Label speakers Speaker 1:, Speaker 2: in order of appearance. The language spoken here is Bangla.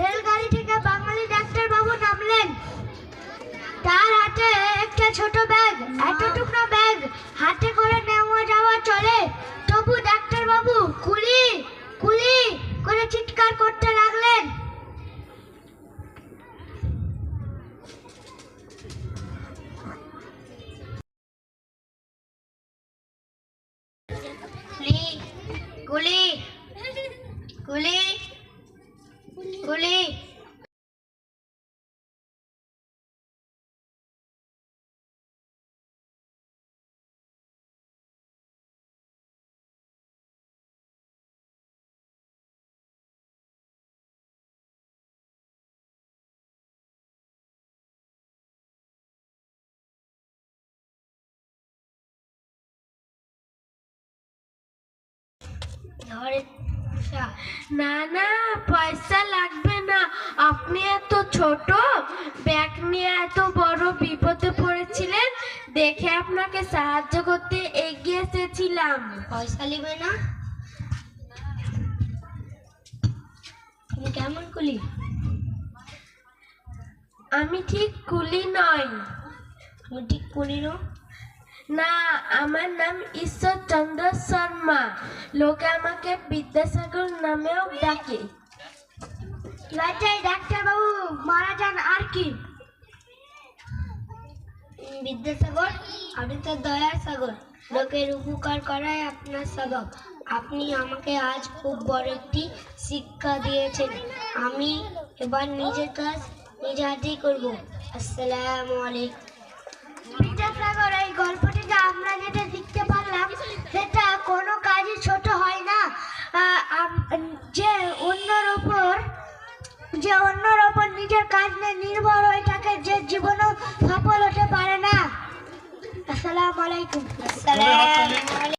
Speaker 1: রেলগাড়ি থেকে বাঙালি ডাক্তার বাবু নামলেন। তার হাতে একটা ছোট ব্যাগ এত টুকরো ব্যাগ, হাতে করে নেওয়া যাওয়া চলে। তবু ডাক্তার বাবু কুলি কুলি, করে চিৎকার করতে কুলি কুলি কুলি
Speaker 2: না না পয়সা লাগবে না। আপনি এত ছোট। ব্যাগ নিয়ে এত বড় বিপদে পড়েছিলেন। দেখে আপনাকে সাহায্য করতে এগিয়ে এসেছিলাম।
Speaker 1: পয়সা নেবে না? তুমি কেমন কুলি?
Speaker 2: আমি ঠিক কুলি নই।
Speaker 1: তুমি ঠিক কুলি নো
Speaker 2: না আমার নাম ঈশ্বরচন্দ্র শর্মা। লোকে আমাকে বিদ্যাসাগর নামেও ডাকে।
Speaker 1: লজ্জায় ডাক্তার বাবু মারা যান আর কি? বিদ্যাসাগর আপনি তো দয়ার সাগর। লোকের উপকার করাই আপনার স্বভাব আপনি আমাকে আজ খুব বড় একটি শিক্ষা দিয়েছেন। আমি এবার নিজের কাজ নিজে হাতেই করব। আসসালামু আলাইকুম। বিদ্যাসাগর এই অন্যর ওপর নিজের কাজ নিয়ে নির্ভর হয়ে থাকে, যে জীবনেও সফল হতে পারে না। আসসালামু আলাইকুম।